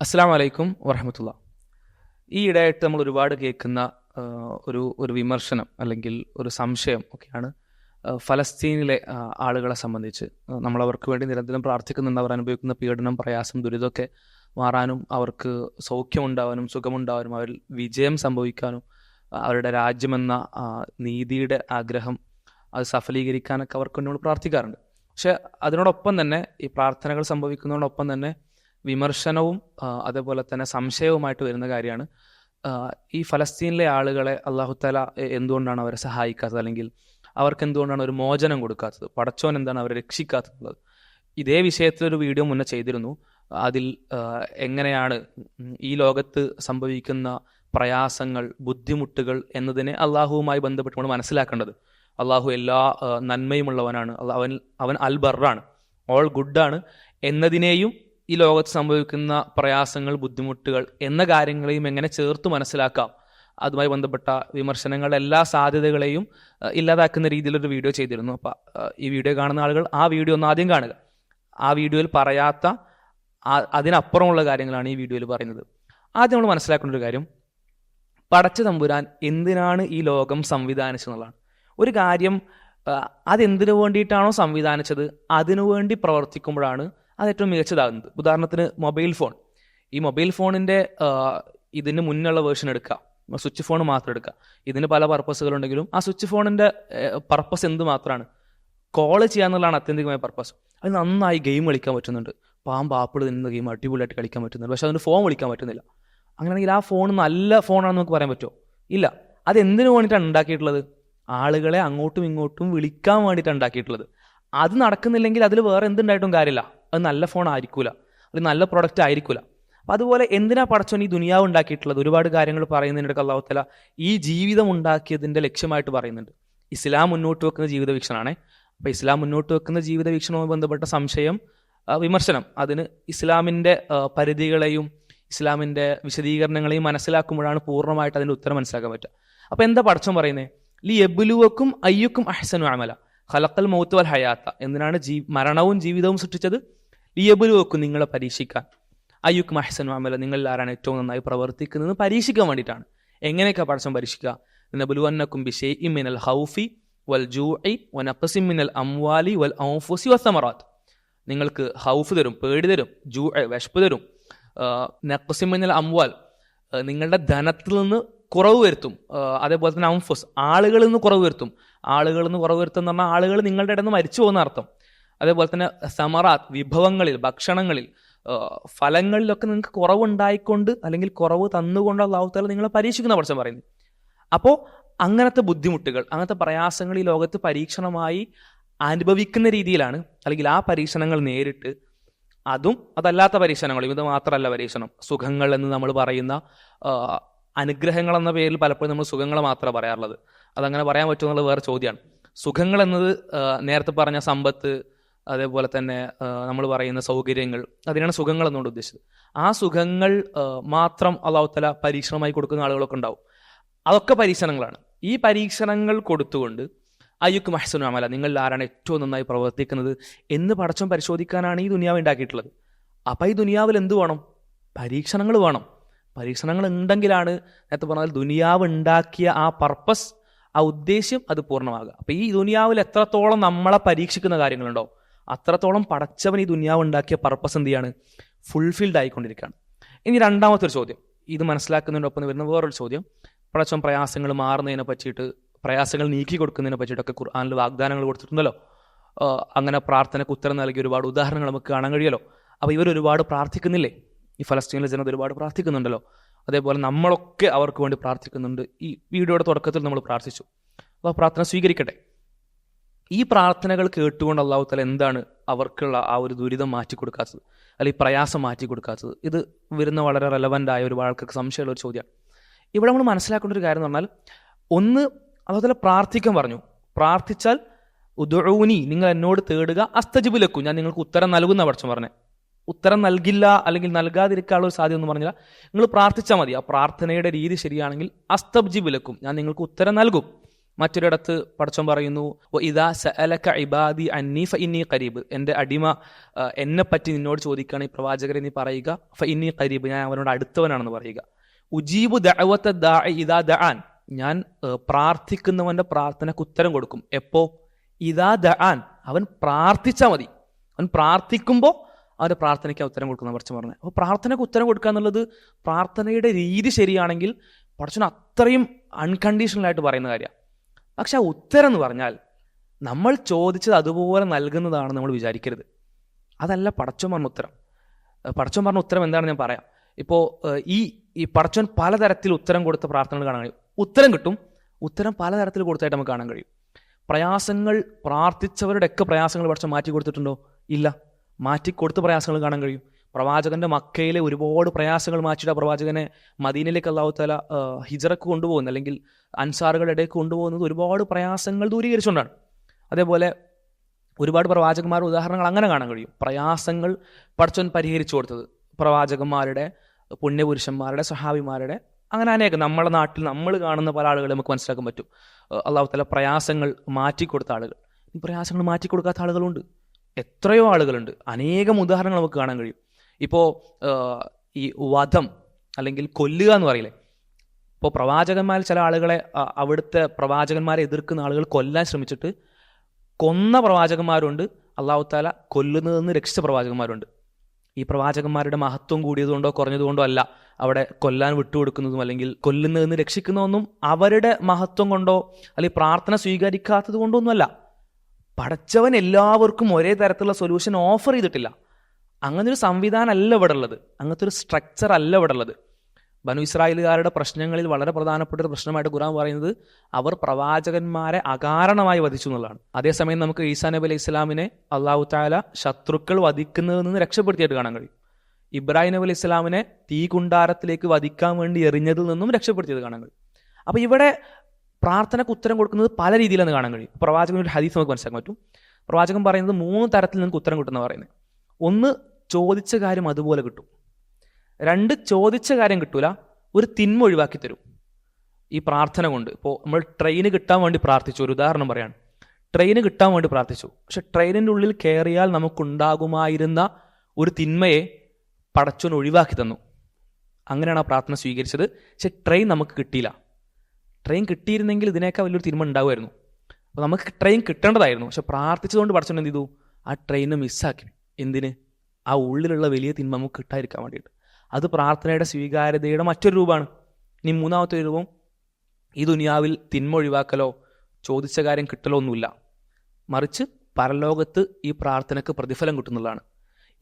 അസ്സാം വലൈക്കും വറഹമത്തുള്ള. ഈ നമ്മൾ ഒരുപാട് കേൾക്കുന്ന ഒരു ഒരു വിമർശനം അല്ലെങ്കിൽ ഒരു സംശയം ഒക്കെയാണ് ഫലസ്തീനിലെ ആളുകളെ സംബന്ധിച്ച്. നമ്മൾ അവർക്ക് വേണ്ടി നിരന്തരം പ്രാർത്ഥിക്കുന്നുണ്ട് അവർ അനുഭവിക്കുന്ന പീഡനം പ്രയാസം ദുരിതമൊക്കെ മാറാനും അവർക്ക് സൗഖ്യമുണ്ടാവാനും സുഖമുണ്ടാവാനും അവരിൽ വിജയം സംഭവിക്കാനും അവരുടെ രാജ്യമെന്ന നീതിയുടെ ആഗ്രഹം അത് സഫലീകരിക്കാനൊക്കെ അവർക്ക് നമ്മൾ പ്രാർത്ഥിക്കാറുണ്ട്. പക്ഷെ അതിനോടൊപ്പം തന്നെ ഈ പ്രാർത്ഥനകൾ സംഭവിക്കുന്നതിനോടൊപ്പം തന്നെ വിമർശനവും അതേപോലെ തന്നെ സംശയവുമായിട്ട് വരുന്ന കാര്യമാണ്. ഈ ഫലസ്തീനിലെ ആളുകളെ അള്ളാഹുത്തല എന്തുകൊണ്ടാണ് അവരെ സഹായിക്കാത്തത്? അല്ലെങ്കിൽ അവർക്ക് എന്തുകൊണ്ടാണ് ഒരു മോചനം കൊടുക്കാത്തത്? പടച്ചോൻ എന്താണ് അവരെ രക്ഷിക്കാത്തത്? ഇതേ വിഷയത്തിൽ ഒരു വീഡിയോ മുന്നേ ചെയ്തിരുന്നു. അതിൽ എങ്ങനെയാണ് ഈ ലോകത്ത് സംഭവിക്കുന്ന പ്രയാസങ്ങൾ ബുദ്ധിമുട്ടുകൾ എന്നതിനെ അള്ളാഹുവുമായി ബന്ധപ്പെട്ട് നമ്മൾ മനസ്സിലാക്കേണ്ടത്. അള്ളാഹു എല്ലാ നന്മയും നന്മയുമുള്ളവനാണ്. അവൻ അവൻ അൽ ബർറാണ്. ഓൾ ഗുഡാണ് എന്നതിനെയും ഈ ലോകത്ത് സംഭവിക്കുന്ന പ്രയാസങ്ങൾ ബുദ്ധിമുട്ടുകൾ എന്ന കാര്യങ്ങളെയും എങ്ങനെ ചേർത്ത് മനസ്സിലാക്കാം? അതുമായി ബന്ധപ്പെട്ട വിമർശനങ്ങളുടെ എല്ലാ സാധ്യതകളെയും ഇല്ലാതാക്കുന്ന രീതിയിലൊരു വീഡിയോ ചെയ്തിരുന്നു. അപ്പം ഈ വീഡിയോ കാണുന്ന ആളുകൾ ആ വീഡിയോ ഒന്ന് ആദ്യം കാണുക. ആ വീഡിയോയിൽ പറയാത്ത അതിനപ്പുറമുള്ള കാര്യങ്ങളാണ് ഈ വീഡിയോയിൽ പറയുന്നത്. ആദ്യം നമ്മൾ മനസ്സിലാക്കേണ്ട ഒരു കാര്യം പടച്ച തമ്പുരാൻ എന്തിനാണ് ഈ ലോകം സംവിധാനിച്ചതെന്നുള്ളതാണ് ഒരു കാര്യം അതെന്തിനു വേണ്ടിയിട്ടാണോ സംവിധാനിച്ചത്? അതിനു വേണ്ടി പ്രവർത്തിക്കുമ്പോഴാണ് അത് ഏറ്റവും മികച്ചതാകുന്നത്. ഉദാഹരണത്തിന് മൊബൈൽ ഫോൺ. ഈ മൊബൈൽ ഫോണിന്റെ ഇതിന് മുന്നുള്ള വേർഷൻ എടുക്കുക. സ്വിച്ച് ഫോൺ മാത്രം എടുക്കുക. ഇതിന് പല പർപ്പസുകളുണ്ടെങ്കിലും ആ സ്വിച്ച് ഫോണിന്റെ പർപ്പസ് എന്ത് മാത്രമാണ്? കോൾ ചെയ്യാന്നുള്ളതാണ് അത്യന്തികമായ പർപ്പസ്. അത് നന്നായി ഗെയിം കളിക്കാൻ പറ്റുന്നുണ്ട്. പാമ്പ് ആപ്പിൾ തിന്നുന്ന ഗെയിം അടിപൊളിയായിട്ട് കളിക്കാൻ പറ്റുന്നുണ്ട്. പക്ഷെ അതിന് ഫോൺ വിളിക്കാൻ പറ്റുന്നില്ല. അങ്ങനെയാണെങ്കിൽ ആ ഫോൺ നല്ല ഫോണാണെന്ന് നമുക്ക് പറയാൻ പറ്റുമോ? ഇല്ല. അത് എന്തിനു വേണ്ടിയിട്ടാണ് ഉണ്ടാക്കിയിട്ടുള്ളത്? ആളുകളെ അങ്ങോട്ടും ഇങ്ങോട്ടും വിളിക്കാൻ വേണ്ടിയിട്ടാണ് ഉണ്ടാക്കിയിട്ടുള്ളത്. അത് നടക്കുന്നില്ലെങ്കിൽ അതിൽ വേറെ എന്തുണ്ടായിട്ടും കാര്യമില്ല. അത് നല്ല ഫോൺ ആയിരിക്കില്ല അത് നല്ല പ്രൊഡക്റ്റ് ആയിരിക്കില്ല അപ്പം അതുപോലെ എന്തിനാ പടച്ചോൻ ഈ ദുനിയാവ് ഉണ്ടാക്കിയിട്ടുള്ളത്? ഒരുപാട് കാര്യങ്ങൾ പറയുന്നതിനിടയ്ക്ക് അള്ളാഹുത്തല ഈ ജീവിതം ഉണ്ടാക്കിയതിന്റെ ലക്ഷ്യമായിട്ട് പറയുന്നുണ്ട്. ഇസ്ലാം മുന്നോട്ട് വെക്കുന്ന ജീവിത വീക്ഷണമാണ് അപ്പോൾ ഇസ്ലാം മുന്നോട്ട് വെക്കുന്ന ജീവിത വീക്ഷണവുമായി ബന്ധപ്പെട്ട സംശയം വിമർശനം. അതിന് ഇസ്ലാമിന്റെ പരിധികളെയും ഇസ്ലാമിന്റെ വിശദീകരണങ്ങളെയും മനസ്സിലാക്കുമ്പോഴാണ് പൂർണമായിട്ട് അതിന്റെ ഉത്തരം മനസ്സിലാക്കാൻ പറ്റുക. അപ്പോൾ എന്താ പടച്ചോൻ പറയുന്നത് ലി എബുലുവക്കും അയ്യുക്കും അഹ്സനു അമല. ഖലക്കൽ മൗത്ത് വൽ ഹയാത്ത. എന്തിനാണ് ജീ മരണവും ജീവിതവും സൃഷ്ടിച്ചത്? ലി എബുലുവക്കും നിങ്ങളെ പരീക്ഷിക്കാൻ. അയ്യുക്ക് മഹസൻ മാമല നിങ്ങളിൽ ആരാണ് ഏറ്റവും നന്നായി പ്രവർത്തിക്കുന്നത് പരീക്ഷിക്കാൻ വേണ്ടിയിട്ടാണ്. എങ്ങനെയൊക്കെ പടച്ചം പരീക്ഷിക്കുക? നബുലുവന്നക്കും ഹൗഫി വൽ വനഖസിം മിനൽ അംവാലി വൽ ഔഫുസി വസമറാത്ത് നിങ്ങൾക്ക് ഹൗഫ് തരും പേടി തരും ജൂ വിശപ്പ് തരും. നഖസിമിനൽ അംവാൽ നിങ്ങളുടെ ധനത്തിൽ നിന്ന് കുറവ് വരുത്തും. അതേപോലെ തന്നെ അംഫുസ് ആളുകളിൽ നിന്ന് കുറവ് വരുത്തും. ആളുകളിൽ നിന്ന് കുറവ് വരുത്തും എന്ന് പറഞ്ഞാൽ ആളുകൾ നിങ്ങളുടെ ഇടന്ന് മരിച്ചു പോകുന്ന അർത്ഥം. അതേപോലെ തന്നെ സമറാത്ത് വിഭവങ്ങളിൽ ഭക്ഷണങ്ങളിൽ ഫലങ്ങളിലൊക്കെ നിങ്ങൾക്ക് കുറവുണ്ടായിക്കൊണ്ട് അല്ലെങ്കിൽ കുറവ് തന്നുകൊണ്ട് അള്ളാഹുത്താല നിങ്ങളെ പരീക്ഷിക്കുന്ന പഠിച്ചാൽ പറയുന്നത് അപ്പോൾ അങ്ങനത്തെ ബുദ്ധിമുട്ടുകൾ അങ്ങനത്തെ പ്രയാസങ്ങൾ ഈ ലോകത്ത് പരീക്ഷണമായി അനുഭവിക്കുന്ന രീതിയിലാണ്. അല്ലെങ്കിൽ ആ പരീക്ഷണങ്ങൾ നേരിട്ട് അതും അതല്ലാത്ത പരീക്ഷണങ്ങളും ഇത് മാത്രമല്ല പരീക്ഷണം. സുഖങ്ങൾ എന്ന് നമ്മൾ പറയുന്ന അനുഗ്രഹങ്ങൾ എന്ന പേരിൽ പലപ്പോഴും നമ്മൾ സുഖങ്ങൾ മാത്രമേ പറയാറുള്ളത്. അതങ്ങനെ പറയാൻ പറ്റുമെന്നുള്ള വേറെ ചോദ്യമാണ്. സുഖങ്ങൾ എന്നത് നേരത്തെ പറഞ്ഞ സമ്പത്ത് അതേപോലെ തന്നെ നമ്മൾ പറയുന്ന സൗകര്യങ്ങൾ അതിനാണ് സുഖങ്ങൾ എന്നുകൊണ്ട് ഉദ്ദേശിച്ചത്. ആ സുഖങ്ങൾ മാത്രം അള്ളാഹുത്തല പരീക്ഷണമായി കൊടുക്കുന്ന ആളുകളൊക്കെ ഉണ്ടാവും. അതൊക്കെ പരീക്ഷണങ്ങളാണ്. ഈ പരീക്ഷണങ്ങൾ കൊടുത്തുകൊണ്ട് അയ്യുക്ക് മഹസനു അമല നിങ്ങളിൽ ആരാണ് ഏറ്റവും നന്നായി പ്രവർത്തിക്കുന്നത് എന്ന് പടച്ചം പരിശോധിക്കാനാണ് ഈ ദുനിയാവ് ഉണ്ടാക്കിയിട്ടുള്ളത്. അപ്പം ഈ ദുനിയാവിൽ എന്ത് വേണം? പരീക്ഷണങ്ങൾ വേണം. പരീക്ഷണങ്ങൾ ഉണ്ടെങ്കിലാണ് നേരത്തെ പറഞ്ഞാൽ ദുനിയാവ് ഉണ്ടാക്കിയ ആ പർപ്പസ് ആ ഉദ്ദേശ്യം അത് പൂർണമാകുക. അപ്പം ഈ ദുനിയാവിൽ എത്രത്തോളം നമ്മളെ പരീക്ഷിക്കുന്ന കാര്യങ്ങളുണ്ടോ അത്രത്തോളം പടച്ചവൻ ഈ ദുനിയാവ് ഉണ്ടാക്കിയ പർപ്പസ് എന്ത് ചെയ്യാണ്? ഫുൾഫിൽഡ് ആയിക്കൊണ്ടിരിക്കുകയാണ്. ഇനി രണ്ടാമത്തെ ഒരു ചോദ്യം. ഇത് മനസ്സിലാക്കുന്നതിനൊപ്പം വരുന്ന വേറൊരു ചോദ്യം. പടച്ചവൻ പ്രയാസങ്ങൾ മാറുന്നതിനെ പറ്റിയിട്ട് പ്രയാസങ്ങൾ നീക്കി കൊടുക്കുന്നതിനെ പറ്റിയിട്ടൊക്കെ ഖുർആാനിൽ വാഗ്ദാനങ്ങൾ കൊടുത്തിട്ടുണ്ടല്ലോ. അങ്ങനെ പ്രാർത്ഥനയ്ക്ക് ഉത്തരം നൽകിയ ഒരുപാട് ഉദാഹരണങ്ങൾ നമുക്ക് കാണാൻ കഴിയല്ലോ അപ്പോൾ ഇവർ ഒരുപാട് പ്രാർത്ഥിക്കുന്നില്ലേ? ഈ ഫലസ്തീനിലെ ജനത ഒരുപാട് പ്രാർത്ഥിക്കുന്നുണ്ടല്ലോ. അതേപോലെ നമ്മളൊക്കെ അവർക്ക് വേണ്ടി പ്രാർത്ഥിക്കുന്നുണ്ട്. ഈ വീഡിയോയുടെ തുടക്കത്തിൽ നമ്മൾ പ്രാർത്ഥിച്ചു. അപ്പോൾ പ്രാർത്ഥന സ്വീകരിക്കട്ടെ? ഈ പ്രാർത്ഥനകൾ കേട്ടുകൊണ്ട് അള്ളാഹു തല എന്താണ് അവർക്കുള്ള ആ ഒരു ദുരിതം മാറ്റി കൊടുക്കാത്തത്? അല്ലെങ്കിൽ പ്രയാസം മാറ്റി കൊടുക്കാത്തത്? ഇത് വരുന്ന വളരെ റെലവന്റ് ആയ ഒരു ആൾക്കാർക്ക് സംശയമുള്ള ഒരു ചോദ്യമാണ്. ഇവിടെ നമ്മൾ മനസ്സിലാക്കേണ്ട ഒരു കാര്യം എന്ന് പറഞ്ഞാൽ ഒന്ന് അതുപോലെ പ്രാർത്ഥിക്കാൻ പറഞ്ഞു. പ്രാർത്ഥിച്ചാൽ ഉദൂനി നിങ്ങൾ എന്നോട് തേടുക അസ്തജിബുലക്കും ഞാൻ നിങ്ങൾക്ക് ഉത്തരം നൽകുന്ന പഠിച്ചു പറഞ്ഞേ. ഉത്തരം നൽകില്ല അല്ലെങ്കിൽ നൽകാതിരിക്കാനുള്ള ഒരു സാധ്യത എന്ന് പറഞ്ഞാൽ നിങ്ങൾ പ്രാർത്ഥിച്ചാൽ മതി. ആ പ്രാർത്ഥനയുടെ രീതി ശരിയാണെങ്കിൽ അസ്തബ്ജി വിലക്കും ഞാൻ നിങ്ങൾക്ക് ഉത്തരം നൽകും. മറ്റൊരിടത്ത് പടച്ചം പറയുന്നു "വ ഇദാ സഅലക ഇബാദി അന്നി ഇന്നി ഖരീബ്. എന്റെ അടിമ എന്നെ പറ്റി നിന്നോട് ചോദിക്കുകയാണ് ഈ പ്രവാചകരെ നീ പറയുക ഫ ഇന്നി ഖരീബ് ഞാൻ അവനോട് അടുത്തവനാണെന്ന് പറയുക. ഉജീബു ദഅവത്ത ദാഇ ഇദാ ദഅൻ. ഞാൻ പ്രാർത്ഥിക്കുന്നവന്റെ പ്രാർത്ഥനയ്ക്ക് ഉത്തരം കൊടുക്കും. എപ്പോ? ഇദാ ദഅൻ. അവൻ പ്രാർത്ഥിച്ചാൽ മതി. അവൻ പ്രാർത്ഥിക്കുമ്പോൾ അവന്റെ പ്രാർത്ഥനയ്ക്ക് ഉത്തരം കൊടുക്കുന്ന പടച്ചം പറഞ്ഞത് അപ്പോൾ പ്രാർത്ഥനയ്ക്ക് ഉത്തരം കൊടുക്കുക എന്നുള്ളത് പ്രാർത്ഥനയുടെ രീതി ശരിയാണെങ്കിൽ പടച്ചൻ അത്രയും അൺകണ്ടീഷണലായിട്ട് പറയുന്ന കാര്യമാണ്. പക്ഷെ ആ ഉത്തരം എന്ന് പറഞ്ഞാൽ നമ്മൾ ചോദിച്ചത് അതുപോലെ നൽകുന്നതാണെന്ന് നമ്മൾ വിചാരിക്കരുത്. അതല്ല പടച്ചോൻ പറഞ്ഞ ഉത്തരം. പടച്ചോൻ പറഞ്ഞ ഉത്തരം എന്താണെന്ന് ഞാൻ പറയാം. ഇപ്പോൾ ഈ ഈ പടച്ചോൻ പലതരത്തിൽ ഉത്തരം കൊടുത്ത പ്രാർത്ഥനകൾ കാണാൻ കഴിയും. ഉത്തരം കിട്ടും. ഉത്തരം പലതരത്തിൽ കൊടുത്തായിട്ട് നമുക്ക് കാണാൻ കഴിയും. പ്രയാസങ്ങൾ പ്രാർത്ഥിച്ചവരുടെ ഒക്കെ പ്രയാസങ്ങൾ പടച്ചോൻ മാറ്റി കൊടുത്തിട്ടുണ്ടോ? ഇല്ല. മാറ്റി കൊടുത്ത പ്രയാസങ്ങൾ കാണാൻ കഴിയും. പ്രവാചകന്റെ മക്കയിലെ ഒരുപാട് പ്രയാസങ്ങൾ മാറ്റിയിട്ട് പ്രവാചകനെ മദീനയിലേക്ക് അള്ളാഹു താല ഹിജറക്ക് കൊണ്ടുപോകുന്നത് അല്ലെങ്കിൽ അൻസാറുകളുടെ ഇടയ്ക്ക് കൊണ്ടുപോകുന്നത് ഒരുപാട് പ്രയാസങ്ങൾ ദൂരീകരിച്ചുകൊണ്ടാണ്. അതേപോലെ ഒരുപാട് പ്രവാചകന്മാരുടെ ഉദാഹരണങ്ങൾ അങ്ങനെ കാണാൻ കഴിയും. പ്രയാസങ്ങൾ പടച്ചോൻ പരിഹരിച്ചു കൊടുത്തത്. പ്രവാചകന്മാരുടെ പുണ്യപുരുഷന്മാരുടെ സഹാബിമാരുടെ അങ്ങനെ അനേകം നമ്മുടെ നാട്ടിൽ നമ്മൾ കാണുന്ന പല ആളുകളെ നമുക്ക് മനസ്സിലാക്കാൻ പറ്റും. അള്ളാഹു തല പ്രയാസങ്ങൾ മാറ്റിക്കൊടുത്ത ആളുകൾ. പ്രയാസങ്ങൾ മാറ്റിക്കൊടുക്കാത്ത ആളുകളുണ്ട്. എത്രയോ ആളുകളുണ്ട്. അനേകം ഉദാഹരണങ്ങൾ നമുക്ക് കാണാൻ കഴിയും. ഇപ്പോൾ ഈ വധം അല്ലെങ്കിൽ കൊല്ലുക എന്ന് പറയില്ലേ? ഇപ്പോൾ പ്രവാചകന്മാർ ചില ആളുകളെ അവിടുത്തെ പ്രവാചകന്മാരെ എതിർക്കുന്ന ആളുകൾ കൊല്ലാൻ ശ്രമിച്ചിട്ട് കൊന്ന പ്രവാചകന്മാരുണ്ട്. അള്ളാഹു താല കൊല്ലുന്നതെന്ന് രക്ഷിച്ച പ്രവാചകന്മാരുണ്ട്. ഈ പ്രവാചകന്മാരുടെ മഹത്വം കൂടിയതുകൊണ്ടോ കുറഞ്ഞതുകൊണ്ടോ അല്ല അവിടെ കൊല്ലാൻ വിട്ടുകൊടുക്കുന്നതും അല്ലെങ്കിൽ കൊല്ലുന്നതെന്ന് രക്ഷിക്കുന്നതൊന്നും അവരുടെ മഹത്വം കൊണ്ടോ അല്ലെങ്കിൽ പ്രാർത്ഥന സ്വീകരിക്കാത്തത് കൊണ്ടോ ഒന്നുമല്ല. പടച്ചവൻ എല്ലാവർക്കും ഒരേ തരത്തിലുള്ള സൊല്യൂഷൻ ഓഫർ ചെയ്തിട്ടില്ല. അങ്ങനെ ഒരു സംവിധാനം അല്ല ഇവിടെ ഉള്ളത് അങ്ങനത്തെ ഒരു സ്ട്രക്ചർ അല്ല ഇവിടെ ഉള്ളത് ബനു ഇസ്രായേലുകാരുടെ പ്രശ്നങ്ങളിൽ വളരെ പ്രധാനപ്പെട്ട ഒരു പ്രശ്നമായിട്ട് ഖുറാൻ പറയുന്നത് അവർ പ്രവാചകന്മാരെ അകാരണമായി വധിച്ചു എന്നുള്ളതാണ്. അതേസമയം നമുക്ക് ഈസാ നബി അലൈഹി ഇസ്ലാമിനെ അള്ളാഹു താല ശത്രുക്കൾ വധിക്കുന്നതിൽ നിന്ന് രക്ഷപ്പെടുത്തിയിട്ട് കാണാൻ കഴിയും. ഇബ്രാഹിം നബി അലൈഹി ഇസ്ലാമിനെ തീ കുണ്ടാരത്തിലേക്ക് വധിക്കാൻ വേണ്ടി എറിഞ്ഞതിൽ നിന്നും രക്ഷപ്പെടുത്തിയത് കാണാൻ കഴിയും. അപ്പൊ ഇവിടെ പ്രാർത്ഥനയ്ക്ക് ഉത്തരം കൊടുക്കുന്നത് പല രീതിയിലാണ് കാണാൻ കഴിയും. പ്രവാചകൻ ഒരു ഹദീസ് നമുക്ക് മനസ്സിലാക്കാൻ പറ്റും. പ്രവാചകൻ പറയുന്നത് മൂന്ന് തരത്തിൽ നിങ്ങൾക്ക് ഉത്തരം കിട്ടുന്ന പറയുന്നത്. ഒന്ന് ചോദിച്ച കാര്യം അതുപോലെ കിട്ടും. രണ്ട് ചോദിച്ച കാര്യം കിട്ടൂല ഒരു തിന്മ ഒഴിവാക്കി തരും. ഈ പ്രാർത്ഥന കൊണ്ട്. ഇപ്പോൾ നമ്മൾ ട്രെയിന് കിട്ടാൻ വേണ്ടി പ്രാർത്ഥിച്ചു. ഒരു ഉദാഹരണം പറയാണ് ട്രെയിന് കിട്ടാൻ വേണ്ടി പ്രാർത്ഥിച്ചു. പക്ഷെ ട്രെയിനിന്റെ ഉള്ളിൽ കയറിയാൽ നമുക്കുണ്ടാകുമായിരുന്ന ഒരു തിന്മയെ പടച്ചോൻ ഒഴിവാക്കി തന്നു. അങ്ങനെയാണ് ആ പ്രാർത്ഥന സ്വീകരിച്ചത്. പക്ഷെ ട്രെയിൻ നമുക്ക് കിട്ടിയില്ല. ട്രെയിൻ കിട്ടിയിരുന്നെങ്കിൽ ഇതിനേക്കാൾ വലിയൊരു തിന്മ ഉണ്ടാവുമായിരുന്നു. അപ്പോൾ നമുക്ക് ട്രെയിൻ കിട്ടേണ്ടതായിരുന്നു. പക്ഷെ പ്രാർത്ഥിച്ചതുകൊണ്ട് പടച്ചോൻ എന്ത് ചെയ്തു? ആ ട്രെയിനെ മിസ്സാക്കി എന്തിന്? ആ ഉള്ളിലുള്ള വലിയ തിന്മ നമുക്ക് കിട്ടാതിരിക്കാൻ വേണ്ടിയിട്ട്. അത് പ്രാർത്ഥനയുടെ സ്വീകാര്യതയുടെ മറ്റൊരു രൂപമാണ്. ഇനി മൂന്നാമത്തെ രൂപം ഈ ദുനിയാവിൽ തിന്മ ഒഴിവാക്കലോ ചോദിച്ച കാര്യം കിട്ടലോ ഒന്നുമില്ല. മറിച്ച് പരലോകത്ത് ഈ പ്രാർത്ഥനയ്ക്ക് പ്രതിഫലം കിട്ടുന്നതാണ്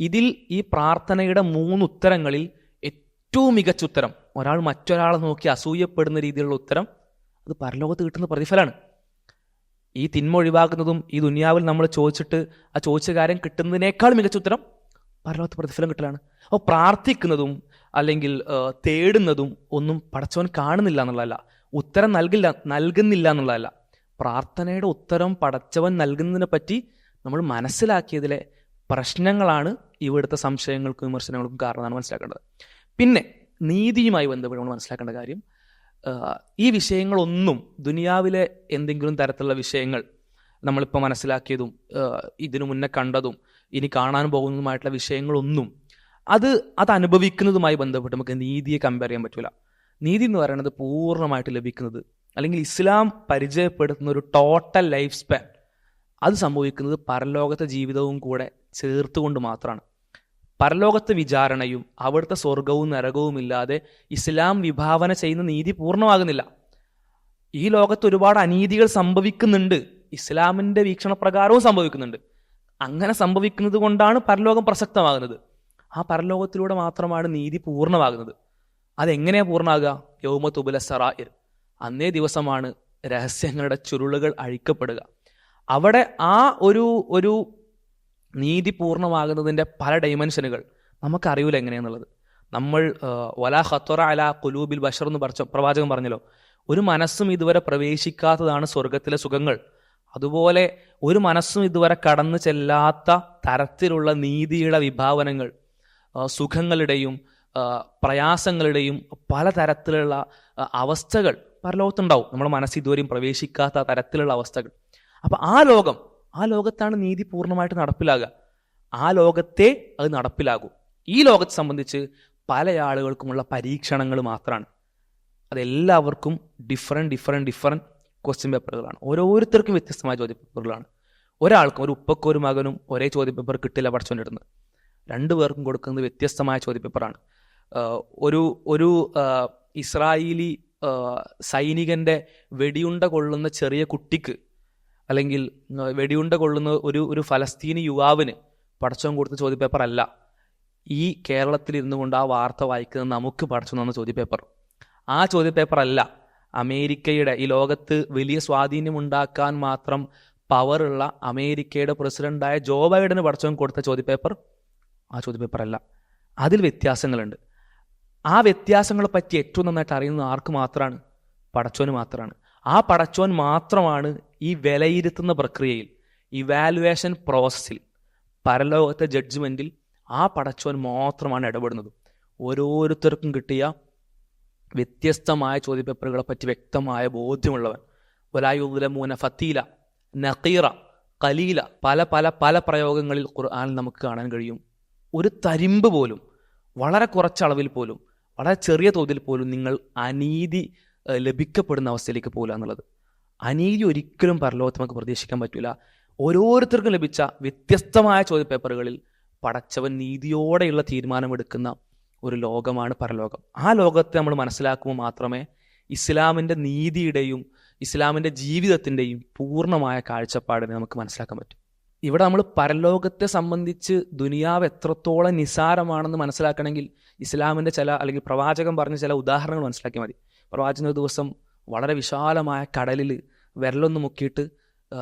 ഇതിൽ ഈ പ്രാർത്ഥനയുടെ മൂന്ന് ഉത്തരങ്ങളിൽ ഏറ്റവും മികച്ച ഉത്തരം ഒരാൾ മറ്റൊരാളെ നോക്കി അസൂയപ്പെടുന്ന രീതിയിലുള്ള ഉത്തരം അത് പരലോകത്ത് കിട്ടുന്ന പ്രതിഫലമാണ്. ഈ തിന്മ ഒഴിവാക്കുന്നതും ഈ ദുനിയാവിൽ നമ്മൾ ചോദിച്ചിട്ട് ആ ചോദിച്ച കാര്യം കിട്ടുന്നതിനേക്കാൾ മികച്ച ഉത്തരം പരലോകത്ത് പ്രതിഫലം കിട്ടലാണ്. അപ്പോൾ പ്രാർത്ഥിക്കുന്നതും അല്ലെങ്കിൽ തേടുന്നതും ഒന്നും പടച്ചവൻ കാണുന്നില്ല എന്നുള്ളതല്ല. ഉത്തരം നൽകില്ല നൽകുന്നില്ല എന്നുള്ളതല്ല. പ്രാർത്ഥനയുടെ ഉത്തരം പടച്ചവൻ നൽകുന്നതിനെ പറ്റി നമ്മൾ മനസ്സിലാക്കിയതിലെ പ്രശ്നങ്ങളാണ് ഇവിടുത്തെ സംശയങ്ങൾക്കും വിമർശനങ്ങൾക്കും കാരണമാണ് മനസ്സിലാക്കേണ്ടത്. പിന്നെ നീതിയുമായി ബന്ധപ്പെട്ട് നമ്മൾ മനസ്സിലാക്കേണ്ട കാര്യം ഈ വിഷയങ്ങളൊന്നും ദുനിയാവിലെ എന്തെങ്കിലും തരത്തിലുള്ള വിഷയങ്ങൾ നമ്മളിപ്പോൾ മനസ്സിലാക്കിയതും ഇതിനു മുന്നേ കണ്ടതും ഇനി കാണാൻ പോകുന്നതുമായിട്ടുള്ള വിഷയങ്ങളൊന്നും അത് അത് അനുഭവിക്കുന്നതുമായി ബന്ധപ്പെട്ട് നമുക്ക് നീതിയെ കമ്പയർ ചെയ്യാൻ പറ്റില്ല നീതി എന്ന് പറയുന്നത് പൂർണമായിട്ട് ലഭിക്കുന്നത് അല്ലെങ്കിൽ ഇസ്ലാം പരിചയപ്പെടുത്തുന്ന ഒരു ടോട്ടൽ ലൈഫ് സ്പാൻ അത് സംഭവിക്കുന്നത് പരലോകത്തെ ജീവിതവും കൂടെ ചേർത്തുകൊണ്ട് മാത്രമാണ്. പരലോകത്തെ വിചാരണയും അവിടുത്തെ സ്വർഗവും നരകവും ഇല്ലാതെ ഇസ്ലാം വിഭാവന ചെയ്യുന്ന നീതി പൂർണമാകുന്നില്ല. ഈ ലോകത്ത് ഒരുപാട് അനീതികൾ സംഭവിക്കുന്നുണ്ട്. ഇസ്ലാമിന്റെ വീക്ഷണപ്രകാരവും സംഭവിക്കുന്നുണ്ട്. അങ്ങനെ സംഭവിക്കുന്നത് കൊണ്ടാണ് പരലോകം പ്രസക്തമാകുന്നത്. ആ പരലോകത്തിലൂടെ മാത്രമാണ് നീതി പൂർണമാകുന്നത്. അതെങ്ങനെയാ പൂർണമാകുക? യോമ തുബുല സറായിർ അന്നേ ദിവസമാണ് രഹസ്യങ്ങളുടെ ചുരുളുകൾ അഴിക്കപ്പെടുക. അവിടെ ആ ഒരു ഒരു നീതി പൂർണമാകുന്നതിന്റെ പല ഡൈമെൻഷനുകൾ നമുക്കറിയില്ല എങ്ങനെയാന്നുള്ളത്. നമ്മൾ വലാ ഖത്തറ അല കുലൂബിൽ ബഷർ എന്ന് പറഞ്ഞ പ്രവാചകൻ പറഞ്ഞല്ലോ ഒരു മനസ്സും ഇതുവരെ പ്രവേശിക്കാത്തതാണ് സ്വർഗത്തിലെ സുഖങ്ങൾ. അതുപോലെ ഒരു മനസ്സും ഇതുവരെ കടന്നു ചെല്ലാത്ത തരത്തിലുള്ള നീതിയുടെ വിഭാവനങ്ങൾ സുഖങ്ങളുടെയും പ്രയാസങ്ങളുടെയും പലതരത്തിലുള്ള അവസ്ഥകൾ പരലോകത്തുണ്ടാവും. നമ്മുടെ മനസ്സ് ഇതുവരെയും പ്രവേശിക്കാത്ത തരത്തിലുള്ള അവസ്ഥകൾ. അപ്പൊ ആ ലോകം ആ ലോകത്താണ് നീതി പൂർണമായിട്ട് നടപ്പിലാകുക. ആ ലോകത്തെ അത് നടപ്പിലാകൂ ഈ ലോകത്തെ സംബന്ധിച്ച് പല ആളുകൾക്കുമുള്ള പരീക്ഷണങ്ങൾ മാത്രമാണ് അതെല്ലാവർക്കും ഡിഫറെന്റ് ഡിഫറെന്റ് ഡിഫറെന്റ് ക്വസ്റ്റ്യൻ പേപ്പറുകളാണ് ഓരോരുത്തർക്കും വ്യത്യസ്തമായ ചോദ്യ പേപ്പറുകളാണ് ഒരാൾക്കും ഒരു ഉപ്പക്കും ഒരു മകനും ഒരേ ചോദ്യ പേപ്പർ കിട്ടില്ല പഠിച്ചുകൊണ്ടിരുന്നത് രണ്ടു പേർക്കും കൊടുക്കുന്നത് വ്യത്യസ്തമായ ചോദ്യ പേപ്പറാണ് ഒരു ഒരു ഇസ്രായേലി സൈനികന്റെ വെടിയുണ്ട കൊള്ളുന്ന ചെറിയ കുട്ടിക്ക് അല്ലെങ്കിൽ വെടിയുണ്ട കൊള്ളുന്ന ഒരു ഒരു ഫലസ്തീനി യുവാവിന് പഠിച്ചവൻ കൊടുത്ത ചോദ്യപേപ്പർ അല്ല ഈ കേരളത്തിൽ ഇരുന്നു കൊണ്ട് ആ വാർത്ത വായിക്കുന്ന നമുക്ക് പഠിച്ചു തന്ന ചോദ്യപേപ്പർ. ആ ചോദ്യപേപ്പർ അല്ല അമേരിക്കയുടെ ഈ ലോകത്ത് വലിയ സ്വാധീനം ഉണ്ടാക്കാൻ മാത്രം പവറുള്ള അമേരിക്കയുടെ പ്രസിഡന്റായ ജോ ബൈഡന് പഠിച്ചവൻ കൊടുത്ത ചോദ്യപേപ്പർ? ആ ചോദ്യപേപ്പർ അല്ല അതിൽ വ്യത്യാസങ്ങളുണ്ട്. ആ വ്യത്യാസങ്ങളെ പറ്റി ഏറ്റവും നന്നായിട്ട് അറിയുന്നത് ആർക്ക് മാത്രമാണ്? പടച്ചോന് മാത്രമാണ്. ആ പടച്ചോൻ മാത്രമാണ് ഈ വിലയിരുത്തുന്ന പ്രക്രിയയിൽ ഇവാലുവേഷൻ പ്രോസസ്സിൽ പരലോകത്തെ ജഡ്ജ്മെന്റിൽ ആ പടച്ചോൻ മാത്രമാണ് ഇടപെടുന്നത്. ഓരോരുത്തർക്കും കിട്ടിയ വ്യത്യസ്തമായ ചോദ്യപേപ്പറുകളെ പറ്റി വ്യക്തമായ ബോധ്യമുള്ളവൻ. വലായുദ്ലമൂന ഫത്തീല നഖീറ കലീല പല പല പല പ്രയോഗങ്ങളിൽ ഖുർആൻ നമുക്ക് കാണാൻ കഴിയും. ഒരു തരിമ്പ് പോലും വളരെ കുറച്ചളവിൽ പോലും വളരെ ചെറിയ തോതിൽ പോലും നിങ്ങൾ അനീതി ലഭിക്കപ്പെടുന്ന അവസ്ഥയിലേക്ക് പോകില്ല എന്നുള്ളത്. അനീതി ഒരിക്കലും പരലോകത്ത് നമുക്ക് പ്രതീക്ഷിക്കാൻ പറ്റില്ല ഓരോരുത്തർക്കും ലഭിച്ച വ്യത്യസ്തമായ ചോദ്യപേപ്പറുകളിൽ പടച്ചവൻ നീതിയോടെയുള്ള തീരുമാനമെടുക്കുന്ന ഒരു ലോകമാണ് പരലോകം. ആ ലോകത്തെ നമ്മൾ മനസ്സിലാക്കുമ്പോൾ മാത്രമേ ഇസ്ലാമിന്റെ നീതിയുടെയും ഇസ്ലാമിന്റെ ജീവിതത്തിന്റെയും പൂർണമായ കാഴ്ചപ്പാടിനെ നമുക്ക് മനസ്സിലാക്കാൻ പറ്റും. ഇവിടെ നമ്മൾ പരലോകത്തെ സംബന്ധിച്ച് ദുനിയാവ് എത്രത്തോളം നിസാരമാണെന്ന് മനസ്സിലാക്കണമെങ്കിൽ ഇസ്ലാമിന്റെ ചില അല്ലെങ്കിൽ പ്രവാചകൻ പറഞ്ഞ ചില ഉദാഹരണങ്ങൾ മനസ്സിലാക്കിയാൽ മതി. പ്രവാചകൻ ഒരു ദിവസം വളരെ വിശാലമായ കടലിൽ വിരലൊന്ന് മുക്കിയിട്ട്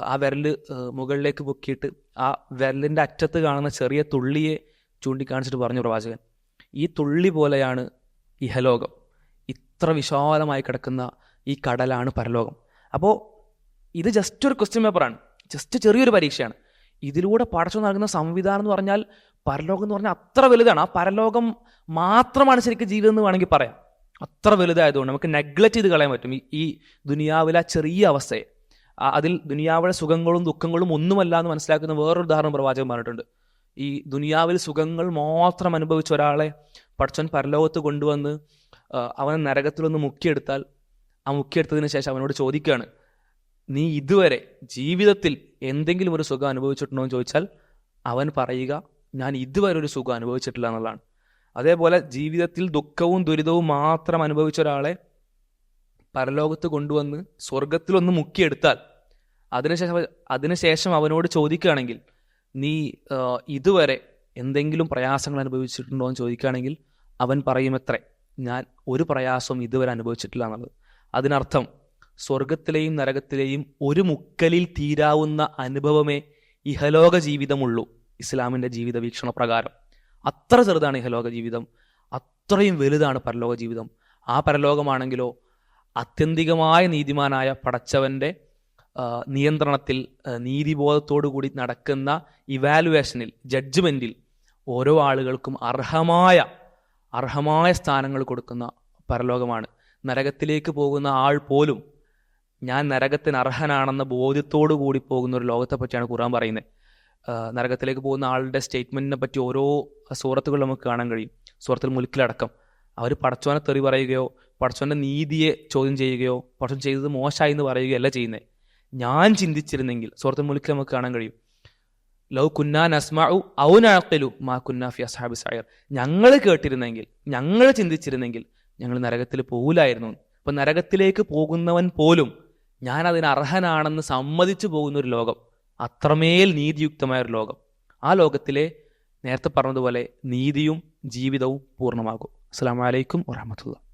ആ വിരൽ മുകളിലേക്ക് പൊക്കിയിട്ട് ആ വിരലിന്റെ അറ്റത്ത് കാണുന്ന ചെറിയ തുള്ളിയെ ചൂണ്ടിക്കാണിച്ചിട്ട് പറഞ്ഞു പ്രവാചകൻ. ഈ തുള്ളി പോലെയാണ് ഇഹലോകം ഇത്ര വിശാലമായി കിടക്കുന്ന ഈ കടലാണ് പരലോകം. അപ്പോൾ ഇത് ജസ്റ്റ് ഒരു ക്വസ്റ്റ്യൻ പേപ്പറാണ് ജസ്റ്റ് ചെറിയൊരു പരീക്ഷയാണ്. ഇതിലൂടെ പഠിച്ചു നൽകുന്ന സംവിധാനം എന്ന് പറഞ്ഞാൽ പരലോകം എന്ന് പറഞ്ഞാൽ അത്ര വലുതാണ്. ആ പരലോകം മാത്രമാണ് ശരിക്കും ജീവിതം എന്ന് വേണമെങ്കിൽ പറയാം. അത്ര വലുതായതുകൊണ്ട് നമുക്ക് നെഗ്ലക്റ്റ് ചെയ്ത് കളയാൻ പറ്റും. ഈ ദുനിയാവിലെ ആ ചെറിയ അവസ്ഥയെ. അതിൽ ദുനിയാവിലെ സുഖങ്ങളും ദുഃഖങ്ങളും ഒന്നുമല്ല എന്ന് മനസ്സിലാക്കുന്ന വേറൊരു ഉദാഹരണം പ്രവാചകൻ പറഞ്ഞിട്ടുണ്ട്. ഈ ദുനിയാവിൽ സുഖങ്ങൾ മാത്രം അനുഭവിച്ച ഒരാളെ പഠിച്ചവൻ പരലോകത്ത് കൊണ്ടുവന്ന് അവനെ നരകത്തിലൊന്ന് മുക്കിയെടുത്താൽ ആ മുക്കിയെടുത്തതിന് ശേഷം അവനോട് ചോദിക്കുകയാണ് നീ ഇതുവരെ ജീവിതത്തിൽ എന്തെങ്കിലും ഒരു സുഖം അനുഭവിച്ചിട്ടുണ്ടോ? എന്ന് ചോദിച്ചാൽ അവൻ പറയുക ഞാൻ ഇതുവരെ ഒരു സുഖം അനുഭവിച്ചിട്ടില്ല എന്നുള്ളതാണ്. അതേപോലെ ജീവിതത്തിൽ ദുഃഖവും ദുരിതവും മാത്രം അനുഭവിച്ച ഒരാളെ പരലോകത്ത് കൊണ്ടുവന്ന് സ്വർഗത്തിലൊന്ന് മുക്കിയെടുത്താൽ അതിനുശേഷം അതിനുശേഷം അവനോട് ചോദിക്കുകയാണെങ്കിൽ നീ ഇതുവരെ എന്തെങ്കിലും പ്രയാസങ്ങൾ അനുഭവിച്ചിട്ടുണ്ടോ എന്ന് ചോദിക്കുകയാണെങ്കിൽ അവൻ പറയുമത്രേ ഞാൻ ഒരു പ്രയാസവും ഇതുവരെ അനുഭവിച്ചിട്ടില്ല എന്നുള്ളത്. അതിനർത്ഥം സ്വർഗത്തിലെയും നരകത്തിലെയും ഒരു മുക്കലിൽ തീരാവുന്ന അനുഭവമേ ഇഹലോക ജീവിതമുള്ളൂ ഇസ്ലാമിന്റെ ജീവിത വീക്ഷണ പ്രകാരം അത്ര ചെറുതാണ് ഇഹലോക ജീവിതം അത്രയും വലുതാണ് പരലോക ജീവിതം. ആ പരലോകമാണെങ്കിലോ അത്യന്തികമായ നീതിമാനായ പടച്ചവന്റെ നിയന്ത്രണത്തിൽ നീതിബോധത്തോടു കൂടി നടക്കുന്ന ഇവാലുവേഷനിൽ ജഡ്ജ്മെന്റിൽ ഓരോ ആളുകൾക്കും അർഹമായ അർഹമായ സ്ഥാനങ്ങൾ കൊടുക്കുന്ന പരലോകമാണ്. നരകത്തിലേക്ക് പോകുന്ന ആൾ പോലും ഞാൻ നരകത്തിന് അർഹനാണെന്ന ബോധ്യത്തോടു കൂടി പോകുന്ന ഒരു ലോകത്തെ പറ്റിയാണ് ഖുറാൻ പറയുന്നത് നരകത്തിലേക്ക് പോകുന്ന ആളുടെ സ്റ്റേറ്റ്മെന്റിനെ പറ്റി ഓരോ സൂറത്തുകൾ നമുക്ക് കാണാൻ കഴിയും. സൂറത്തിൽ മുൽക്കിലടക്കം. അവർ പടച്ചോനെ തെറി പറയുകയോ പടച്ചോന്റെ നീതിയെ ചോദ്യം ചെയ്യുകയോ പടച്ചോൻ ചെയ്തത് മോശമായി എന്ന് പറയുകയോ അല്ല ചെയ്യുന്നത്. ഞാൻ ചിന്തിച്ചിരുന്നെങ്കിൽ സുഹൃത്തു മുലിക്ക് നമുക്ക് കാണാൻ കഴിയും. ലൗ കുന്നാൻ അസ്മാഉ ഔനാക്കലു മാ കുന്നാഫി അസ്ഹാബി സായർ ഞങ്ങൾ കേട്ടിരുന്നെങ്കിൽ ഞങ്ങൾ ചിന്തിച്ചിരുന്നെങ്കിൽ ഞങ്ങൾ നരകത്തിൽ പോകില്ലായിരുന്നു അപ്പം നരകത്തിലേക്ക് പോകുന്നവൻ പോലും ഞാൻ അതിന് അർഹനാണെന്ന് സമ്മതിച്ചു പോകുന്ന ഒരു ലോകം അത്രമേൽ നീതിയുക്തമായ ഒരു ലോകം. ആ ലോകത്തിലെ നേരത്തെ പറഞ്ഞതുപോലെ നീതിയും ജീവിതവും പൂർണമാകും. അസ്സാം വലൈക്കും വറഹമത്തുള്ള